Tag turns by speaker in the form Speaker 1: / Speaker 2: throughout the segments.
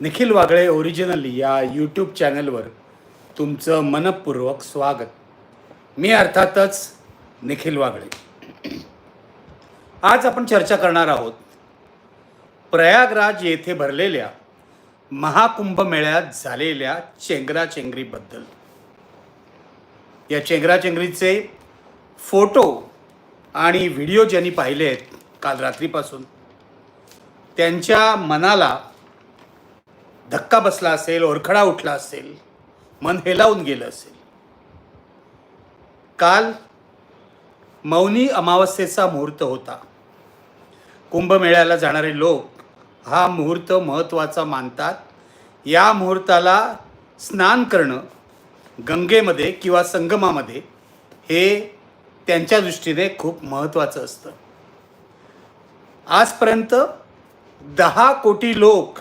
Speaker 1: Nikhil Wagle originally या YouTube चॅनलवर तुमचं मनपूर्वक स्वागत. मी अर्थातच निखिल वागळे. आज आपण चर्चा करणार आहोत प्रयागराज येथे भरलेल्या महाकुंभ मेळ्यात झालेल्या चेंगराचेंगरीबद्दल. या चेंगराचेंगरीचे फोटो आणि व्हिडिओ ज्यांनी पाहिले आहेत काल रात्रीपासून त्यांच्या मनाला धक्का बसला असेल ओरखडा उठला असेल मन हेलावून गेलं असेल. काल मौनी अमावस्येचा मुहूर्त होता. कुंभमेळ्याला जाणारे लोक हा मुहूर्त महत्त्वाचा मानतात. या मुहूर्ताला स्नान करणं गंगेमध्ये किंवा संगमामध्ये हे त्यांच्या दृष्टीने खूप महत्त्वाचं असतं. आजपर्यंत दहा कोटी लोक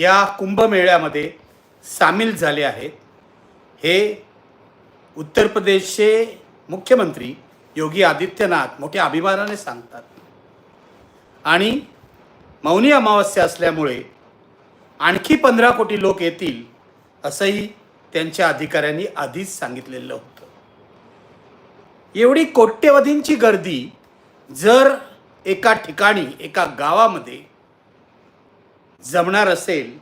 Speaker 1: या कुंभमेळ्यामध्ये सामील झाले आहेत. हे उत्तर प्रदेशचे मुख्यमंत्री योगी आदित्यनाथ मोठ्या अभिमानाने सांगतात. आणि मौनी अमावस्या असल्यामुळे आणखी पंधरा कोटी लोक येतील असंही त्यांच्या अधिकाऱ्यांनी आधीच सांगितलेलं होतं. एवढी कोट्यवधींची गर्दी जर एका ठिकाणी एका गावामध्ये जमणार असेल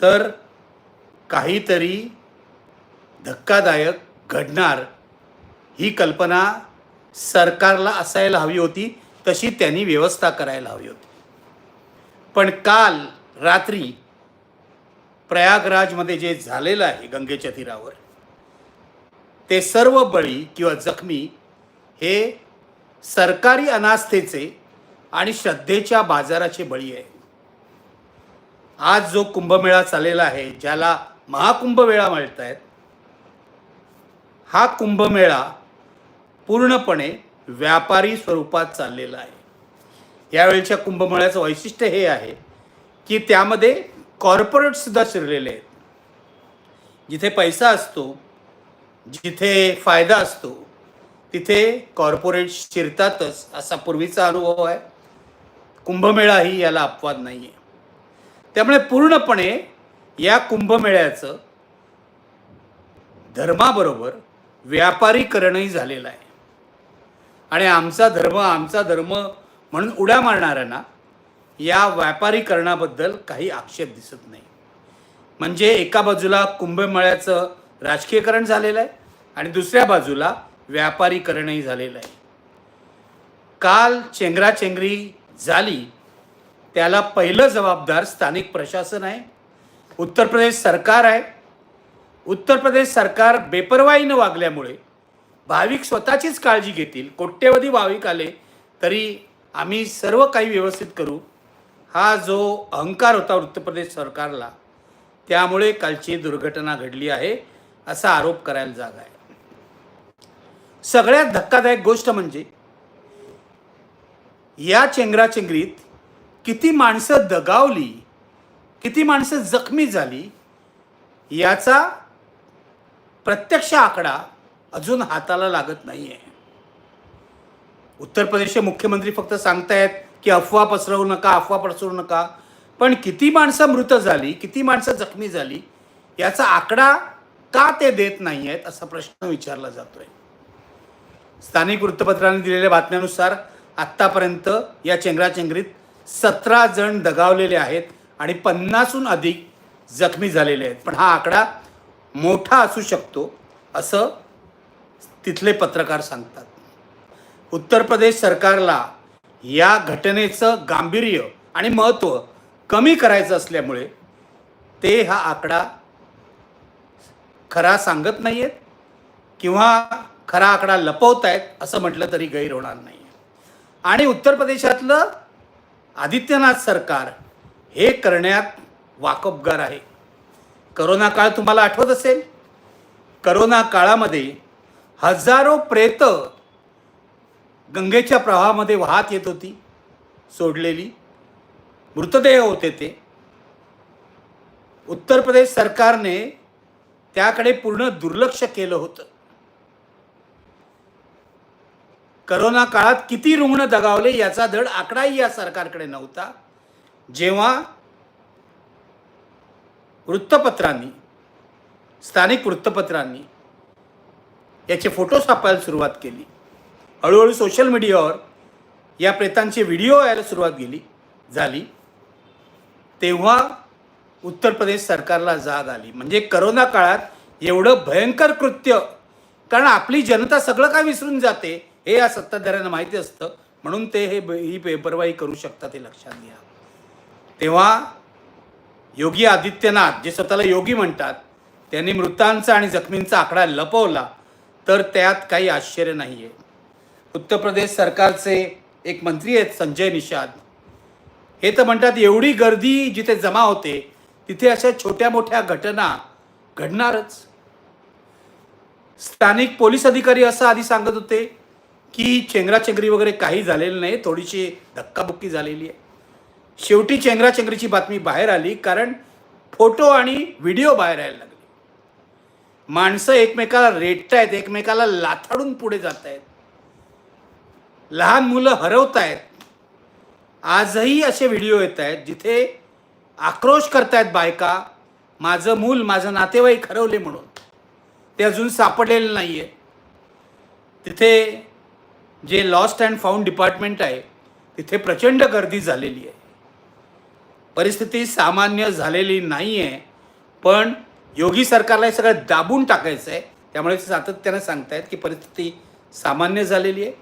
Speaker 1: तर काहीतरी धक्कादायक घडणार ही कल्पना सरकारला असायला हवी होती तशी त्यांनी व्यवस्था करायला हवी होती. पण काल रात्री प्रयागराजमध्ये जे झालेलं आहे गंगेच्या तीरावर ते सर्व बळी किंवा जखमी हे सरकारी अनास्थेचे आणि श्रद्धेच्या बाजाराचे बळी आहे आज जो कुंभमेळा चाललेला आहे ज्याला महाकुंभमेळा म्हणत आहेत हा कुंभमेळा पूर्णपणे व्यापारी स्वरूपात चाललेला आहे. यावेळच्या कुंभमेळ्याचं वैशिष्ट्य हे आहे की त्यामध्ये कॉर्पोरेटसुद्धा शिरलेले आहेत. जिथे पैसा असतो जिथे फायदा असतो तिथे कॉर्पोरेट शिरतातच असा पूर्वीचा अनुभव आहे. कुंभमेळाही याला अपवाद नाही आहे त्यामुळे पूर्णपणे या कुंभमेळ्याचं धर्माबरोबर व्यापारीकरणही झालेलं आहे. आणि आमचा धर्म आमचा धर्म म्हणून उड्या मारणाऱ्यांना या व्यापारीकरणाबद्दल काही आक्षेप दिसत नाही. म्हणजे एका बाजूला कुंभमेळ्याचं राजकीयकरण झालेलं आहे आणि दुसऱ्या बाजूला व्यापारीकरणही झालेलं आहे. काल चेंगराचेंगरी झाली त्याला पहिलं जबाबदार स्थानिक प्रशासन आहे उत्तर प्रदेश सरकार आहे. उत्तर प्रदेश सरकार बेपरवाईनं वागल्यामुळे भाविक स्वतःचीच काळजी घेतील कोट्यवधी भाविक आले तरी आम्ही सर्व काही व्यवस्थित करू. हा जो अहंकार होता उत्तर प्रदेश सरकारला त्यामुळे कालची दुर्घटना घडली आहे असा आरोप करायला जागा आहे. सगळ्यात धक्कादायक गोष्ट म्हणजे या चेंगराचेंगरीत किती माणसं दगावली किती माणसं जखमी झाली याचा प्रत्यक्ष आकडा अजून हाताला लागत नाही आहे उत्तर प्रदेशचे मुख्यमंत्री फक्त सांगतायत की अफवा पसरवू नका अफवा पसरवू नका. पण किती माणसं मृत झाली किती माणसं जखमी झाली याचा आकडा का ते देत नाही आहेत असा प्रश्न विचारला जातोय. स्थानिक वृत्तपत्रांनी दिलेल्या बातम्यानुसार आत्तापर्यंत या चेंगराचेंगरीत सतरा जण दगावलेले आहेत आणि पन्नासहून अधिक जखमी झालेले आहेत. पण हा आकडा मोठा असू शकतो असं तिथले पत्रकार सांगतात. उत्तर प्रदेश सरकारला या घटनेचं गांभीर्य आणि महत्त्व कमी करायचं असल्यामुळे ते हा आकडा खरा सांगत नाही आहेत किंवा खरा आकडा लपवत आहेत असं म्हटलं तरी गैर होणार नाही आणि उत्तर प्रदेशातलं आदित्यनाथ सरकार हे करण्यात वाकबगार आहे. करोना काळ तुम्हाला आठवत असेल? करोना काळामध्ये हजारो प्रेत गंगेच्या प्रवाहामध्ये वाहत येत होती सोडलेली. मृतदेह होते ते. उत्तर प्रदेश सरकारने त्याकडे पूर्ण दुर्लक्ष केलं होतं. करोना काळात किती रुग्ण दगावले याचा धड आकडाही या सरकारकडे नव्हता. जेव्हा वृत्तपत्रांनी स्थानिक वृत्तपत्रांनी याचे फोटो छापायला सुरुवात केली. हळूहळू सोशल मीडियावर या प्रेतांचे व्हिडिओ यायला सुरुवात गेली झाली. तेव्हा उत्तर प्रदेश सरकारला जाग आली. म्हणजे करोना काळात एवढं भयंकर कृत्य कारण आपली जनता सगळं काय विसरून जाते? हे या सत्ताधाऱ्यांना माहिती असतं. म्हणून ते हे ही बेपरवाही करू शकतात हे लक्षात घ्या. तेव्हा योगी आदित्यनाथ जे स्वतःला योगी म्हणतात त्यांनी मृतांचा आणि जखमींचा आकडा लपवला तर त्यात काही आश्चर्य नाही आहे उत्तर प्रदेश सरकारचे एक मंत्री आहेत संजय निषाद. हे तर म्हणतात एवढी गर्दी जिथे जमा होते तिथे अशा छोट्या मोठ्या घटना घडणारच. स्थानिक पोलीस अधिकारी असं आधी सांगत होते की चेंगराचेंगरी वगैरे काही झालेलं नाही थोडीशी धक्काबुक्की झालेली आहे. शेवटी चेंगराचेंगरीची बातमी बाहेर आली कारण फोटो आणि व्हिडिओ बाहेर यायला लागले. माणसं एकमेकाला रेटतायत एकमेकाला लाथाडून पुढे जात आहेत लहान मुलं हरवत आहेत आजही असे व्हिडिओ येत आहेत जिथे आक्रोश करतायत बायका माझं मूल माझं नातेवाईक हरवले म्हणून. ते अजून सापडलेलं नाही आहे तिथे जे लॉस्ट अँड फाऊंड डिपार्टमेंट आहे तिथे प्रचंड गर्दी झालेली आहे. परिस्थिती सामान्य झालेली नाही आहे पण योगी सरकारला हे सगळं दाबून टाकायचं आहे त्यामुळे ते सातत्यानं सांगतायत की परिस्थिती सामान्य झालेली आहे.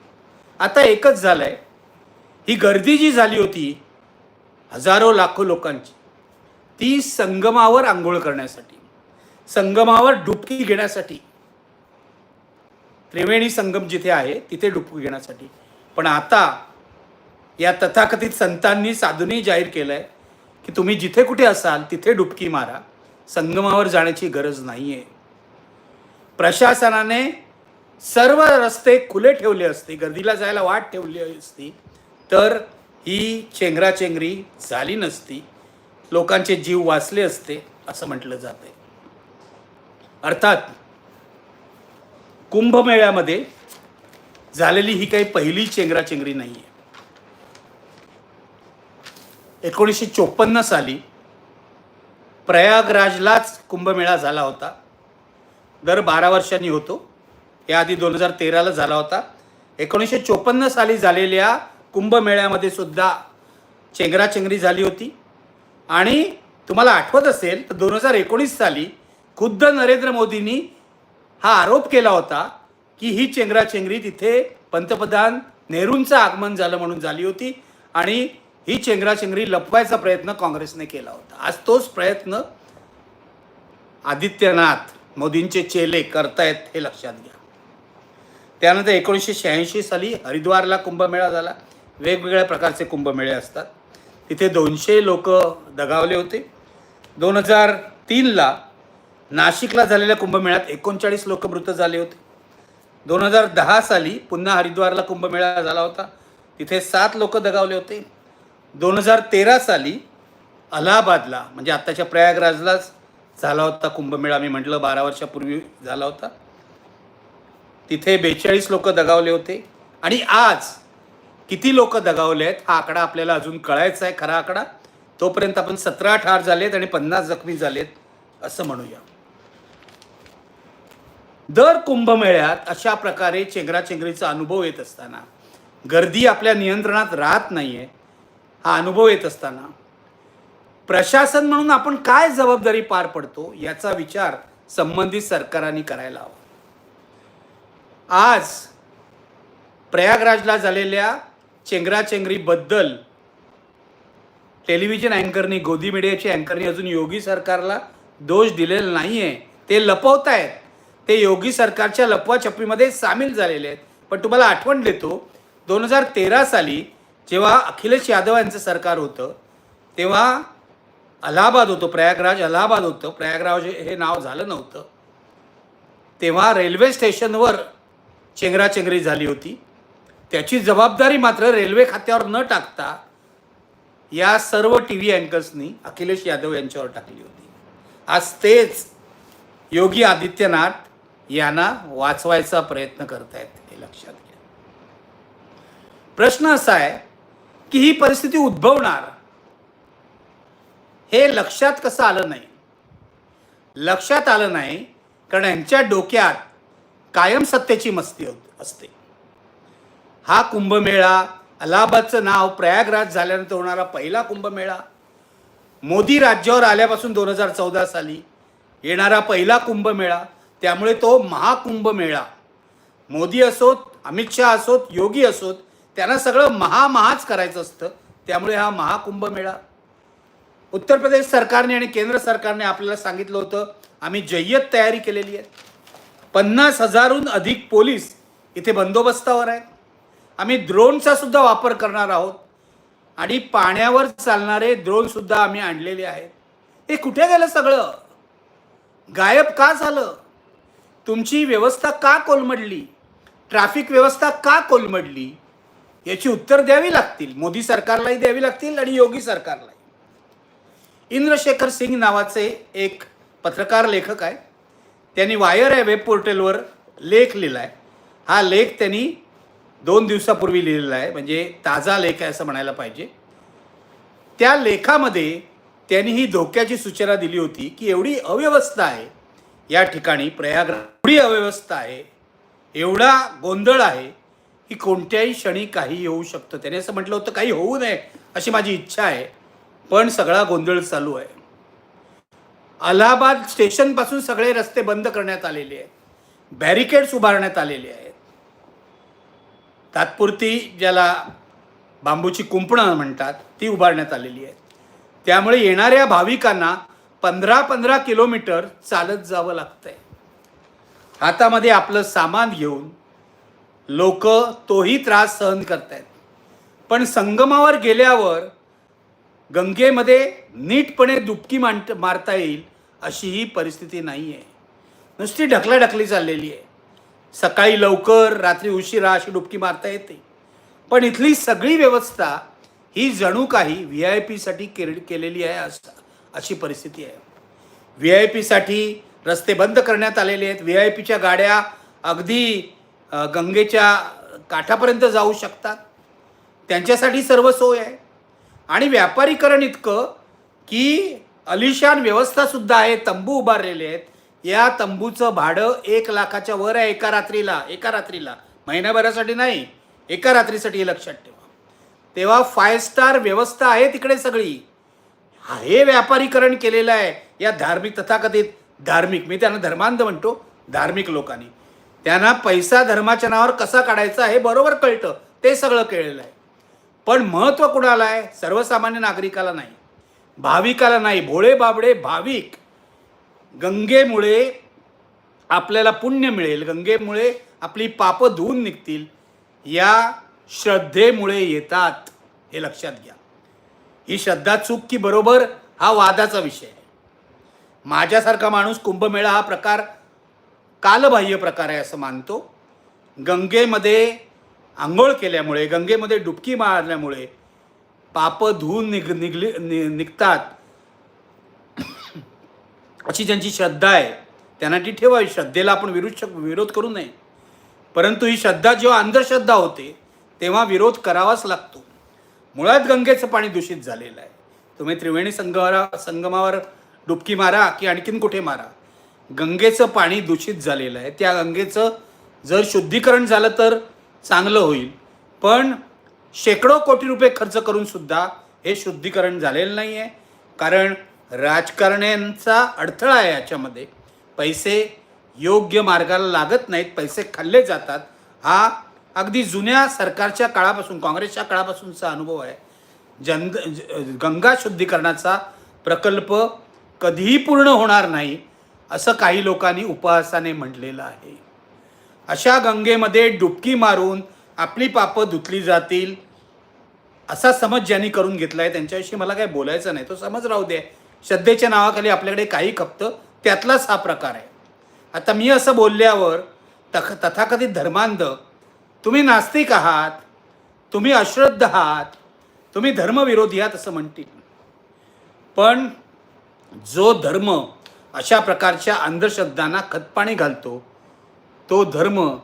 Speaker 1: आता एकच झालं आहे ही गर्दी जी झाली होती हजारो लाखो लोकांची ती संगमावर आंघोळ करण्यासाठी संगमावर डुबकी घेण्यासाठी त्रिवेणी संगम जिथे आहे तिथे डुबकी घेण्यासाठी. पण आता या तथाकथित संतांनी साधूंनी जाहीर केलं आहे की तुम्ही जिथे कुठे असाल तिथे डुबकी मारा. संगमावर जाण्याची गरज नाही आहे प्रशासनाने सर्व रस्ते खुले ठेवले असते गर्दीला जायला वाट ठेवली असती तर ही चेंगराचेंगरी झाली नसती. लोकांचे जीव वाचले असते असं म्हटलं जाते अर्थात कुंभमेळ्यामध्ये झालेली ही काही पहिली चेंगराचेंगरी नाही आहे एकोणीसशे चोपन्न साली प्रयागराजलाच कुंभमेळा झाला होता. दर बारा वर्षांनी होतो. याआधी दोन हजार तेराला झाला होता. एकोणीसशे चोपन्न साली झालेल्या कुंभमेळ्यामध्ये सुद्धा चेंगराचेंगरी झाली होती. आणि तुम्हाला आठवत असेल तर दोन हजार एकोणीस साली खुद्द नरेंद्र मोदींनी हा आरोप केला होता की ही चेंगराचेंगरी तिथे पंतप्रधान नेहरूंचं आगमन झालं म्हणून झाली होती आणि ही चेंगराचेंगरी लपवायचा प्रयत्न काँग्रेसने केला होता. आज तोच प्रयत्न आदित्यनाथ मोदींचे चेले करतायत हे लक्षात घ्या. त्यानंतर एकोणीसशे शहाऐंशी साली हरिद्वारला कुंभमेळा झाला. वेगवेगळ्या प्रकारचे कुंभमेळे असतात. तिथे दोनशे लोक दगावले होते. दोन हजार तीनला नाशिकला झालेल्या कुंभमेळ्यात एकोणचाळीस लोक मृत झाले होते. दोन हजार दहा साली पुन्हा हरिद्वारला कुंभमेळा झाला होता. तिथे सात लोक दगावले होते. दोन हजार तेरा साली अलाहाबादला म्हणजे आत्ताच्या प्रयागराजलाच झाला होता कुंभमेळा. मी म्हटलं बारा वर्षापूर्वी झाला होता. तिथे बेचाळीस लोक दगावले होते. आणि आज किती लोक दगावले आहेत हा आकडा आपल्याला अजून कळायचा आहे खरा आकडा. तोपर्यंत आपण सतरा ठार झालेत आणि पन्नास जखमी झालेत असं म्हणूया. दर कुंभमेळ्यात अशा प्रकारे चेंगराचेंगरीचा अनुभव येत असताना गर्दी आपल्या नियंत्रणात राहत नाही आहे हा अनुभव येत असताना प्रशासन म्हणून आपण काय जबाबदारी पार पडतो याचा विचार संबंधित सरकारांनी करायला हवा. आज प्रयागराजला झालेल्या चेंगराचेंगरीबद्दल टेलिव्हिजन अँकरनी गोदी मीडियाच्या अँकरनी अजून योगी सरकारला दोष दिलेला नाही आहे ते लपवत आहेत ते योगी सरकारच्या लपवाछपीमध्ये सामील झालेले आहेत. पण तुम्हाला आठवण देतो दोन हजार तेरा साली जेव्हा अखिलेश यादव यांचं सरकार होतं तेव्हा अलाहाबाद होतं प्रयागराज अलाहाबाद होतं. प्रयागराज हे नाव झालं नव्हतं. तेव्हा रेल्वे स्टेशनवर चेंगराचेंगरी झाली होती. त्याची जबाबदारी मात्र रेल्वे खात्यावर न टाकता या सर्व टी व्ही अँकर्सनी अखिलेश यादव यांच्यावर टाकली होती. आज तेच योगी आदित्यनाथ यांना वाचवायचा प्रयत्न करतायत हे लक्षात घ्या. प्रश्न असा आहे की ही परिस्थिती उद्भवणार हे लक्षात कसं आलं नाही? लक्षात आलं नाही कारण यांच्या डोक्यात कायम सत्तेची मस्ती होत असते. हा कुंभमेळा अलाहाबादचं नाव प्रयागराज झाल्यानंतर होणारा पहिला कुंभमेळा. मोदी राज्यावर आल्यापासून दोन हजार चौदा साली येणारा पहिला कुंभमेळा त्यामुळे तो महाकुंभमेळा. मोदी असोत अमित शहा असोत योगी असोत त्यांना सगळं महामहाच करायचं असतं. त्यामुळे हा महाकुंभमेळा. उत्तर प्रदेश सरकारने आणि केंद्र सरकारने आपल्याला सांगितलं होतं आम्ही जय्यत तयारी केलेली आहे. पन्नास हजारहून अधिक पोलीस इथे बंदोबस्तावर आहेत. आम्ही ड्रोनचा सुद्धा वापर करणार आहोत. आणि पाण्यावर चालणारे ड्रोनसुद्धा आम्ही आणलेले आहेत. हे कुठे गेलं सगळं? गायब का झालं? तुमची व्यवस्था का कोलमडली? ट्रॅफिक व्यवस्था का कोलमडली? याची उत्तर द्यावी लागतील. मोदी सरकारलाही द्यावी लागतील आणि योगी सरकारलाही. इंद्रशेखर सिंग नावाचे एक पत्रकार लेखक आहे. त्यांनी वायर या वेब पोर्टलवर लेख लिहिला आहे. हा लेख त्यांनी दोन दिवसापूर्वी लिहिलेला आहे. म्हणजे ताजा लेख आहे असं म्हणायला पाहिजे. त्या लेखामध्ये त्यांनी ही धोक्याची सूचना दिली होती की एवढी अव्यवस्था आहे या ठिकाणी प्रयागराज एवढी अव्यवस्था आहे एवढा गोंधळ आहे की कोणत्याही क्षणी काही येऊ शकतं. त्याने असं म्हटलं होतं काही होऊ नये अशी माझी इच्छा आहे. पण सगळा गोंधळ चालू आहे. अलाहाबाद स्टेशनपासून सगळे रस्ते बंद करण्यात आलेले आहेत. बॅरिकेड्स उभारण्यात आलेले आहेत. तात्पुरती ज्याला बांबूची कुंपणं म्हणतात ती उभारण्यात आलेली आहेत. त्यामुळे येणाऱ्या भाविकांना पंधरा पंधरा किलोमीटर चालत जावं लागतंय. हातामध्ये आपलं सामान घेऊन लोक तोही त्रास सहन करतायत. पण संगमावर गेल्यावर गंगेमध्ये नीटपणे दुबकी मांट मारता येईल अशी ही परिस्थिती नाही आहे नुसती ढकलाढकली चाललेली आहे. सकाळी लवकर रात्री उशिरा अशी डुबकी मारता येते. पण इथली सगळी व्यवस्था ही जणू काही व्ही आय पीसाठी केलेली आहे असं. अशी परिस्थिती आहे. व्ही आय पीसाठी रस्ते बंद करण्यात आलेले आहेत. व्ही आय पीच्या गाड्या अगदी गंगेच्या काठापर्यंत जाऊ शकतात. त्यांच्यासाठी सर्व सोय आहे. आणि व्यापारीकरण इतकं की अलिशान व्यवस्थासुद्धा आहे. तंबू उभारलेले आहेत. या तंबूचं भाडं एक लाखाच्या वर आहे एका रात्रीला एका रात्रीला. महिन्याभरासाठी नाही एका रात्रीसाठी लक्षात ठेवा. तेव्हा फाय स्टार व्यवस्था आहे तिकडे सगळी. हा- हे व्यापारीकरण केलेलं आहे. या धार्मिक तथाकथित धार्मिक मी त्यांना धर्मांध म्हणतो धार्मिक लोकांनी. त्यांना पैसा धर्माच्या नावावर कसा काढायचा हे बरोबर कळतं ते सगळं केलेलं आहे. पण महत्त्व कुणाला आहे? सर्वसामान्य नागरिकाला नाही. भाविकाला नाही. भोळे बाबडे भाविक. गंगेमुळे आपल्याला पुण्य मिळेल. गंगेमुळे आपली पापं धुवून निघतील. या श्रद्धेमुळे येतात हे लक्षात घ्या. ही श्रद्धा चूक की बरोबर हा वादाचा विषय आहे. माझ्यासारखा माणूस कुंभमेळा हा प्रकार कालबाह्य प्रकार आहे असं मानतो. गंगेमध्ये आंघोळ केल्यामुळे गंगेमध्ये डुबकी मारल्यामुळे पापं धुवून निघ निघली नि निघतात. अशी ज्यांची श्रद्धा आहे त्यांना ती ठेवावी श्रद्धेला आपण विरुद्ध शक- विरोध करू नये. परंतु ही श्रद्धा जेव्हा अंधश्रद्धा होते तेव्हा विरोध करावाच लागतो. मुळात गंगेचं पाणी दूषित झालेलं आहे. तुम्ही त्रिवेणी संगमारा संगमावर डुबकी मारा की आणखीन कुठे मारा? गंगेचं पाणी दूषित झालेलं आहे. त्या गंगेचं जर शुद्धीकरण झालं तर चांगलं होईल. पण शेकडो कोटी रुपये खर्च करूनसुद्धा हे शुद्धीकरण झालेलं नाही आहे कारण राजकारण्यांचा अडथळा आहे याच्यामध्ये. पैसे योग्य मार्गाला लागत नाहीत पैसे खाल्ले जातात. हा अगदी जुन्या सरकारच्या काळापासून काँग्रेसच्या काळापासूनचा अनुभव आहे. जन गंगा शुद्धीकरणाचा प्रकल्प कधीही पूर्ण होणार नाही असं काही लोकांनी उपहासाने म्हटलेलं आहे. अशा गंगेमध्ये डुबकी मारून आपली पापं धुतली जातील असा समज ज्यांनी करून घेतला आहे त्यांच्याविषयी मला काही बोलायचं नाही. तो समज राहू दे. श्रद्धेच्या नावाखाली आपल्याकडे काही खपतं त्यातलाच हा प्रकार आहे. आता मी असं बोलल्यावर तख तथाकथित धर्मांध तुम्ही नास्तिक आहात तुम्ही अश्रद्ध आहात तुम्ही धर्मविरोधी आहात असं म्हणतील. पण जो धर्म अशा प्रकारच्या अंधश्रद्धांना खतपाणी घालतो तो धर्म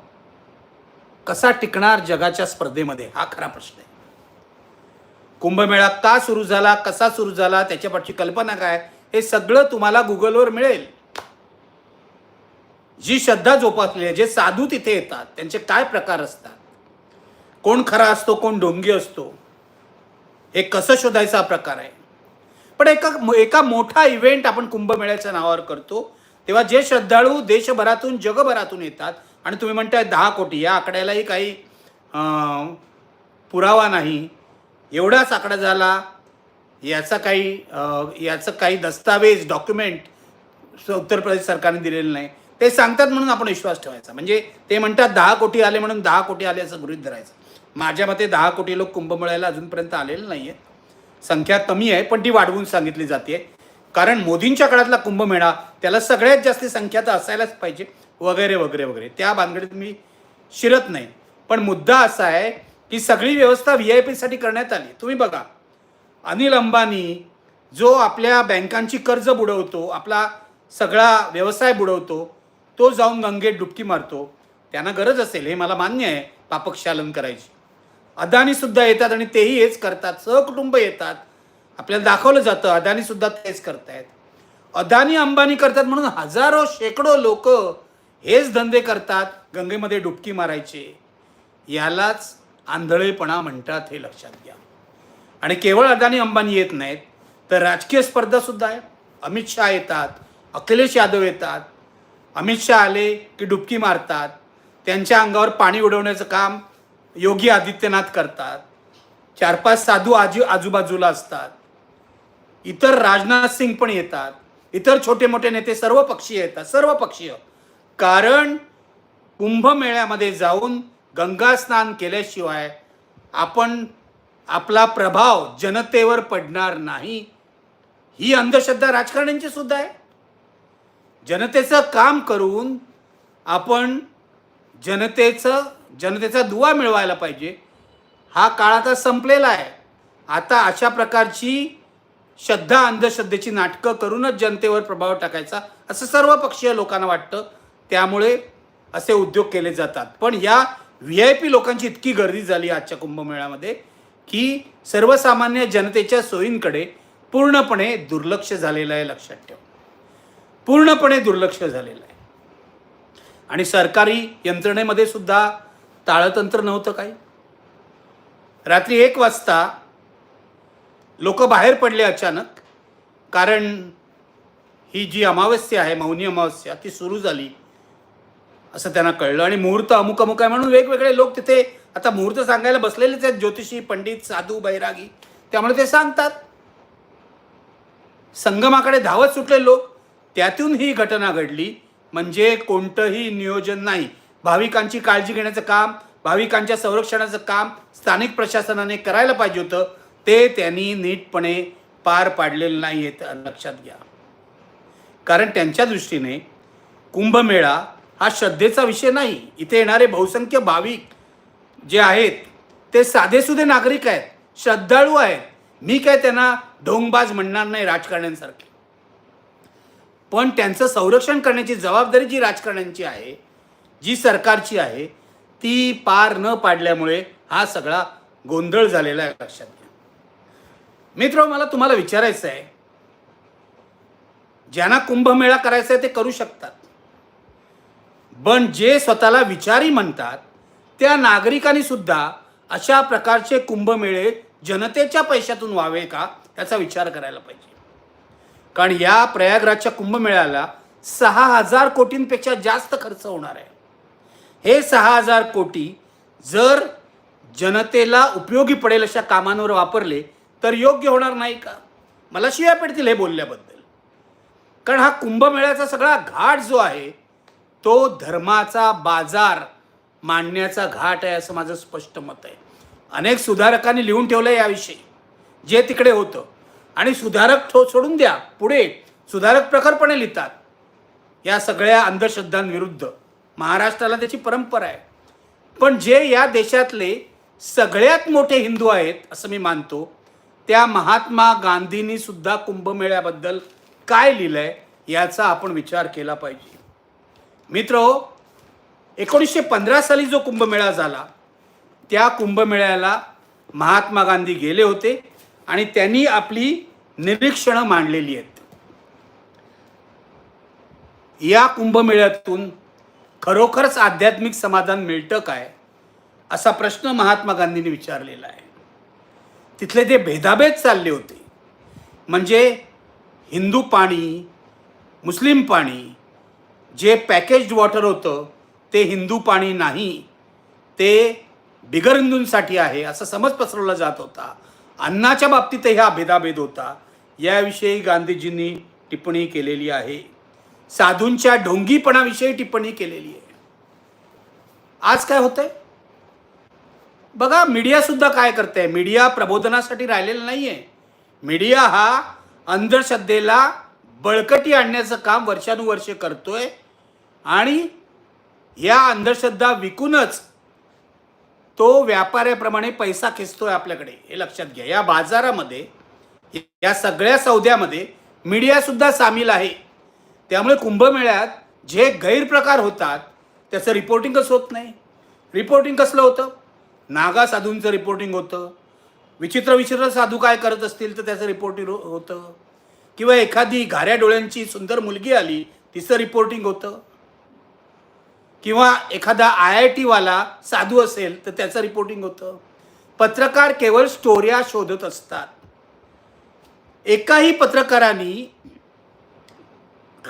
Speaker 1: कसा टिकणार जगाच्या स्पर्धेमध्ये? हा खरा प्रश्न आहे. कुंभमेळा का सुरू झाला कसा सुरू झाला त्याच्यापाठची कल्पना काय? हे सगळं तुम्हाला गुगलवर मिळेल. जी श्रद्धा जोपासलेली आहे जे साधू तिथे येतात त्यांचे काय प्रकार असतात? कोण खरा असतो कोण डोंगी असतो? हे कसं शोधायचा हा प्रकार आहे? पण एका एका मोठा इव्हेंट आपण कुंभमेळ्याच्या नावावर करतो तेव्हा जे श्रद्धाळू देशभरातून जगभरातून येतात आणि तुम्ही म्हणताय दहा कोटी या आकड्यालाही काही पुरावा नाही. एवढाच आकडा झाला याचा काही याचं काही दस्तावेज डॉक्युमेंट उत्तर प्रदेश सरकारने दिलेलं नाही. ते सांगतात म्हणून आपण विश्वास ठेवायचा. म्हणजे ते म्हणतात दहा कोटी आले म्हणून दहा कोटी आले असं गृहित धरायचं. माझ्या मते दहा कोटी लोक कुंभमेळ्याला अजूनपर्यंत आलेले नाही आहेत संख्या कमी आहे पण ती वाढवून सांगितली जाते कारण मोदींच्या काळातला कुंभमेळा त्याला सगळ्यात जास्त संख्या तर असायलाच पाहिजे वगैरे वगैरे वगैरे. त्या बांधगडीत मी शिरत नाही. पण मुद्दा असा आहे की सगळी व्यवस्था व्ही आय पीसाठी करण्यात आली. तुम्ही बघा अनिल अंबानी जो आपल्या बँकांची कर्ज बुडवतो आपला सगळा व्यवसाय बुडवतो तो जाऊन गंगेत डुबकी मारतो. त्यांना गरज असेल हे मला मान्य आहे पापक्षालन करायची. अदानी सुद्धा येतात आणि तेही हेच करतात. सहकुटुंब येतात. आपल्याला दाखवलं जातं अदानी सुद्धा तेच करतायत. अदानी अंबानी करतात म्हणून हजारो शेकडो लोक हेच धंदे करतात गंगेमध्ये डुबकी मारायचे. यालाच आंधळेपणा म्हणतात हे लक्षात घ्या. आणि केवळ अदानी अंबानी येत नाहीत तर राजकीय स्पर्धा सुद्धा आहे अमित शहा येतात अखिलेश यादव येतात. अमित शहा आले की डुबकी मारतात त्यांच्या अंगावर पाणी उडवण्याचं काम योगी आदित्यनाथ करतात. चार पाच साधू आजू आजूबाजूला असतात. इतर राजनाथ सिंग पण येतात. इतर छोटे मोठे नेते सर्व पक्षीय येतात सर्व पक्षीय. कारण कुंभमेळ्यामध्ये जाऊन गंगा स्नान केल्याशिवाय आपण आपला प्रभाव जनतेवर पडणार नाही. ही अंधश्रद्धा राजकारण्यांची सुद्धा आहे. जनतेचं काम करून आपण जनतेचं जनतेचा दुवा मिळवायला पाहिजे. हा काळ आता संपलेला आहे. आता अशा प्रकारची श्रद्धा अंधश्रद्धेची नाटकं करूनच जनतेवर प्रभाव टाकायचा असं सर्व पक्षीय लोकांना वाटतं. त्यामुळे असे उद्योग केले जातात. पण या व्ही आय पी लोकांची इतकी गर्दी झाली आजच्या कुंभमेळ्यामध्ये की सर्वसामान्य जनतेच्या सोयींकडे पूर्णपणे दुर्लक्ष झालेलं आहे लक्षात ठेवा. पूर्णपणे दुर्लक्ष झालेलं आहे. आणि सरकारी यंत्रणेमध्ये सुद्धा ताळतंत्र नव्हतं काही. रात्री एक वाजता लोक बाहेर पडले अचानक कारण ही जी अमावस्या आहे मौनी अमावस्या ती सुरू झाली असं त्यांना कळलं. आणि मुहूर्त अमुक अमुक आहे म्हणून वेगवेगळे लोक तिथे आता मुहूर्त सांगायला बसलेलेच आहेत ज्योतिषी पंडित साधू बैरागी. त्यामुळे ते सांगतात. संगमाकडे धावत सुटले लोक. त्यातून ही घटना घडली. म्हणजे कोणतंही नियोजन नाही. भाविकांची काळजी घेण्याचं काम भाविकांच्या संरक्षणाचं काम स्थानिक प्रशासनाने करायला पाहिजे होतं. ते त्यांनी नीटपणे पार पाडलेलं नाही आहेत लक्षात घ्या. कारण त्यांच्या दृष्टीने कुंभमेळा हा श्रद्धेचा विषय नाही. इथे येणारे बहुसंख्य भाविक जे आहेत ते साधेसुधे नागरिक आहेत श्रद्धाळू आहेत. मी काय त्यांना ढोंगबाज म्हणणार नाही राजकारण्यांसारखे. पण त्यांचं संरक्षण करण्याची जबाबदारी जी राजकारण्यांची आहे जी सरकारची आहे ती पार न पाडल्यामुळे हा सगळा गोंधळ झालेला आहे लक्षात घ्या. मित्र मला तुम्हाला विचारायचं आहे ज्यांना कुंभमेळा करायचा आहे ते करू शकतात. पण जे स्वतःला विचारी म्हणतात त्या नागरिकांनी सुद्धा अशा प्रकारचे कुंभमेळे जनतेच्या पैशातून व्हावे का? याचा विचार करायला पाहिजे. कारण या प्रयागराजच्या कुंभमेळ्याला सहा हजार कोटींपेक्षा जास्त खर्च होणार आहे. हे सहा हजार कोटी जर जनतेला उपयोगी पडेल अशा कामांवर वापरले तर योग्य होणार नाही का? मला शिया पडतील हे बोलल्याबद्दल. कारण हा कुंभमेळ्याचा सगळा घाट जो आहे तो धर्माचा बाजार मांडण्याचा घाट आहे असं माझं स्पष्ट मत आहे. अनेक सुधारकांनी लिहून ठेवलं आहे याविषयी जे तिकडे होतं. आणि सुधारक ठो सोडून द्या. पुढे सुधारक प्रखरपणे लिहितात. या सगळ्या अंधश्रद्धांविरुद्ध. महाराष्ट्राला त्याची परंपरा आहे. पण जे या देशातले सगळ्यात मोठे हिंदू आहेत असं मी मानतो त्या महात्मा गांधींनी सुद्धा कुंभमेळ्याबद्दल काय लिहिलंय याचा आपण विचार केला पाहिजे. मित्र एकोणीसशे पंधरा साली जो कुंभमेळा झाला त्या कुंभमेळ्याला महात्मा गांधी गेले होते. आणि त्यांनी आपली निरीक्षणं मांडलेली आहेत. या कुंभमेळ्यातून खरोखरच आध्यात्मिक समाधान मिळतं काय असा प्रश्न महात्मा गांधींनी विचारलेला आहे. तिथले जे भेदाभेद चालले होते म्हणजे हिंदू पाणी मुस्लिम पाणी जे पॅकेज्ड वॉटर होतं ते हिंदू पाणी नाही ते बिगर हिंदूंसाठी आहे असा समज पसरवला जात होता. अन्नाच्या बाबतीतही हा भेदाभेद होता. याविषयी गांधीजींनी टिप्पणी केलेली आहे. साधूंच्या ढोंगीपणाविषयी टिप्पणी केलेली आहे. आज काय होतंय? बघा मीडिया सुद्धा काय करते मीडिया प्रबोधनासाठी राहिलेला नाही आहे मीडिया हा अंधश्रद्धेला बळकटी आणण्याचं काम वर्षानुवर्षे करतोय आणि या अंधश्रद्धा विकूनच तो व्यापाऱ्याप्रमाणे पैसा खेचतोय आपल्याकडे. हे लक्षात घ्या. या बाजारामध्ये या सगळ्या सौद्यामध्ये मीडियासुद्धा सामील आहे. त्यामुळे कुंभमेळ्यात जे गैरप्रकार होतात त्याचं रिपोर्टिंगच होत नाही. रिपोर्टिंग कसलं होतं? नागा साधूंचं रिपोर्टिंग होतं. विचित्र विचित्र साधू काय करत असतील तर त्याचं रिपोर्टिंग होतं. किंवा एखादी घाऱ्या डोळ्यांची सुंदर मुलगी आली तिचं रिपोर्टिंग होतं. किंवा एखादा आय आय टीवाला साधू असेल तर त्याचं रिपोर्टिंग होतं. पत्रकार केवळ स्टोऱ्या शोधत असतात. एकाही पत्रकारांनी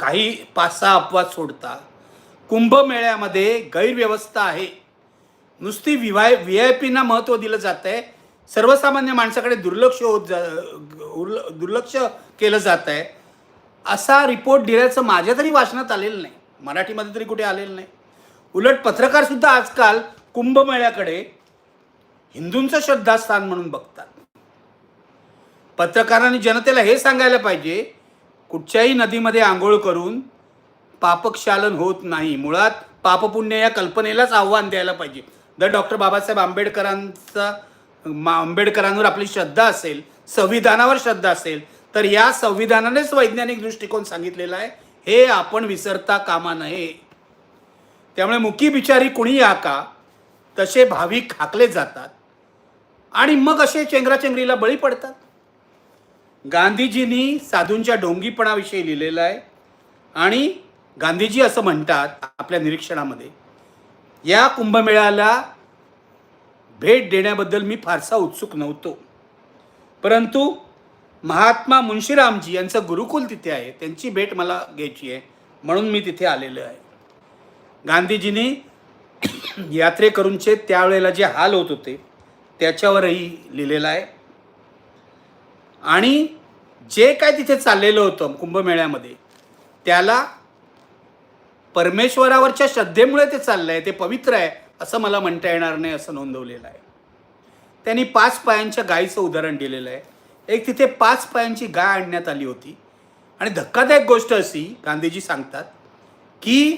Speaker 1: काही पाच सहा अपवाद सोडता. कुंभमेळ्यामध्ये गैरव्यवस्था आहे. नुसती विवाय व्ही आय पीना महत्त्व दिलं जात आहे सर्वसामान्य माणसाकडे दुर्लक्ष होत जा उर्ल- दुर्लक्ष केलं जात आहे असा रिपोर्ट दिल्याचं माझ्या तरी वाचनात आलेलं नाही. मराठीमध्ये तरी कुठे आलेलं नाही. उलट पत्रकारसुद्धा आजकाल कुंभमेळ्याकडे हिंदूंचं श्रद्धास्थान म्हणून बघतात. पत्रकारांनी जनतेला हे सांगायला पाहिजे कुठच्याही नदीमध्ये आंघोळ करून पापक्षालन होत नाही. मुळात पापपुण्य या कल्पनेलाच आव्हान द्यायला पाहिजे. जर डॉक्टर बाबासाहेब आंबेडकरांचा मा- आंबेडकरांवर आपली श्रद्धा असेल संविधानावर श्रद्धा असेल तर या संविधानानेच वैज्ञानिक दृष्टिकोन सांगितलेला आहे. हे आपण विसरता कामा नये. त्यामुळे मुकी बिचारी कुणी का? तसे भाविक हाकले जातात. आणि मग असे चेंगराचेंगरीला बळी पडतात. गांधीजींनी साधूंच्या ढोंगीपणाविषयी लिहिलेलं आहे. आणि गांधीजी असं म्हणतात आपल्या निरीक्षणामध्ये या कुंभमेळ्याला भेट देण्याबद्दल मी फारसा उत्सुक नव्हतो. परंतु महात्मा मुंशीरामजी यांचं गुरुकुल तिथे आहे. त्यांची भेट मला घ्यायची आहे. म्हणून मी तिथे आलेलो आहे. गांधीजींनी यात्रेकरूंचे त्यावेळेला जे हाल होत होते त्याच्यावरही लिहिलेलं आहे. आणि जे काय तिथे चाललेलं होतं कुंभमेळ्यामध्ये त्याला परमेश्वरावरच्या श्रद्धेमुळे ते चाललं आहे ते पवित्र आहे असं मला म्हणता येणार नाही असं नोंदवलेलं आहे. त्यांनी पाच पायांच्या गायीचं उदाहरण दिलेलं आहे. एक तिथे पाच पायांची गाय आणण्यात आली होती. आणि धक्कादायक गोष्ट अशी गांधीजी सांगतात की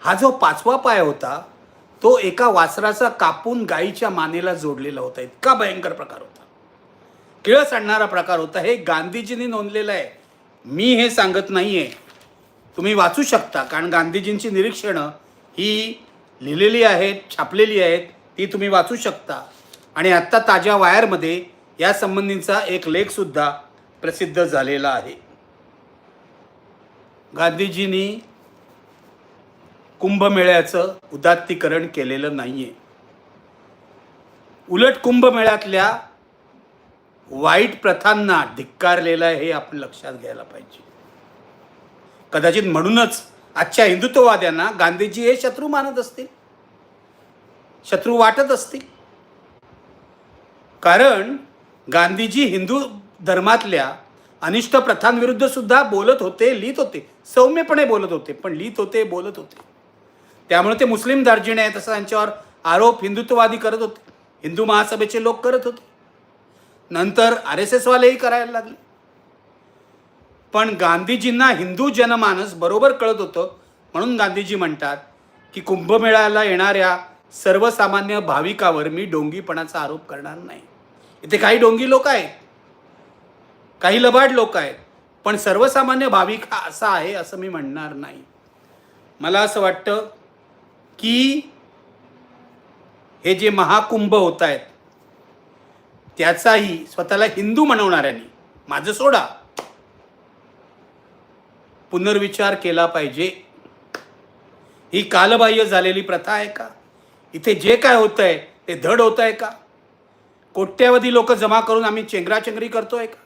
Speaker 1: हा जो पाचवा पाय होता तो एका वासराचा कापून गायीच्या मानेला जोडलेला होता. इतका भयंकर प्रकार होता. किळस आणणारा प्रकार होता. हे गांधीजींनी नोंदलेलं आहे. मी हे सांगत नाही आहे तुम्ही वाचू शकता कारण गांधीजींची निरीक्षणं ही लिहिलेली आहेत छापलेली आहेत ती तुम्ही वाचू शकता. आणि आत्ता ताज्या वायरमध्ये यासंबंधीचा एक लेखसुद्धा प्रसिद्ध झालेला आहे. गांधीजींनी कुंभमेळ्याचं उदात्तीकरण केलेलं नाही आहे उलट कुंभमेळ्यातल्या वाईट प्रथांना धिक्कारलेलं आहे हे आपण लक्षात घ्यायला पाहिजे. कदाचित म्हणूनच आजच्या हिंदुत्ववाद्यांना गांधीजी हे शत्रू मानत असतील शत्रू वाटत असतील. कारण गांधीजी हिंदू धर्मातल्या अनिष्ट प्रथांविरुद्ध सुद्धा बोलत होते लिहित होते सौम्यपणे बोलत होते पण लिहित होते बोलत होते. त्यामुळे ते मुस्लिम दार्जिने आहेत असं त्यांच्यावर आरोप हिंदुत्ववादी करत होते. हिंदू महासभेचे लोक करत होते. नंतर आर एस एसवालेही करायला लागले. पण गांधीजींना हिंदू जनमानस बरोबर कळत होतं म्हणून गांधीजी म्हणतात की कुंभमेळ्याला येणाऱ्या सर्वसामान्य भाविकावर मी डोंगीपणाचा आरोप करणार नाही. इथे काही डोंगी लोक आहेत काही लबाड लोक आहेत पण सर्वसामान्य भाविक हा असा आहे असं मी म्हणणार नाही. मला असं वाटतं की हे जे महाकुंभ होत आहेत त्याचाही स्वतःला हिंदू म्हणवणाऱ्यांनी माझं सोडा. पुनर्विचार केला पाहिजे. ही कालबाह्य झालेली प्रथा आहे का? इथे जे काय होतं आहे ते धड होत आहे का? कोट्यवधी लोक जमा करून आम्ही चेंगराचेंगरी करतोय का?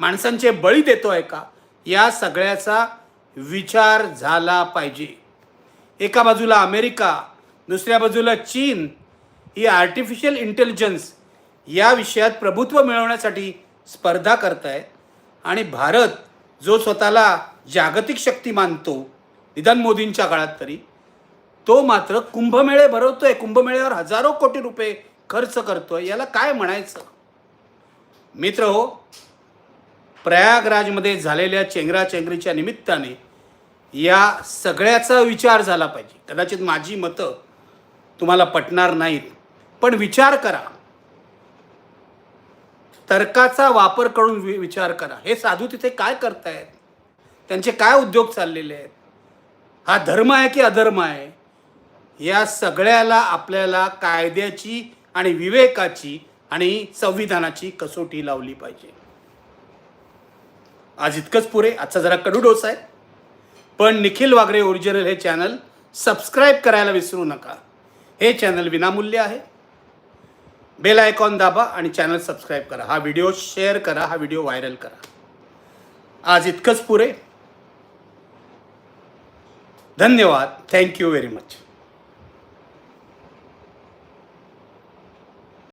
Speaker 1: माणसांचे बळी देतोय का? या सगळ्याचा विचार झाला पाहिजे. एका बाजूला अमेरिका दुसऱ्या बाजूला चीन ही आर्टिफिशियल इंटेलिजन्स या विषयात प्रभुत्व मिळवण्यासाठी स्पर्धा करत आहे आणि भारत जो स्वतःला जागतिक शक्ती मानतो निदान मोदींच्या काळात तरी तो मात्र कुंभमेळे भरवतो आहे कुंभमेळ्यावर हजारो कोटी रुपये खर्च करतो आहे याला काय म्हणायचं? मित्र हो प्रयागराजमध्ये झालेल्या चेंगराचेंगरीच्या निमित्ताने या सगळ्याचा विचार झाला पाहिजे. कदाचित माझी मतं तुम्हाला पटणार नाहीत. पण विचार करा. तर्काचा वापर करून वि- विचार करा. हे साधू तिथे काय करतायत? त्यांचे काय उद्योग चाललेले आहेत? हा धर्म आहे की अधर्म आहे? या सगळ्याला आपल्याला कायद्याची आणि विवेकाची आणि संविधानाची कसोटी लावली पाहिजे. आज इतकंच पुरे. आजचा जरा कडू डोस आहे. पण निखिल वागरे ओरिजिनल हे चॅनल सबस्क्राईब करायला विसरू नका. हे चॅनल विनामूल्य आहे. बेल आयकॉन दाबा आणि चॅनल सबस्क्राईब करा. हा व्हिडिओ शेअर करा हा व्हिडिओ व्हायरल करा. आज इतकंच पुरे. धन्यवाद. Thank you very much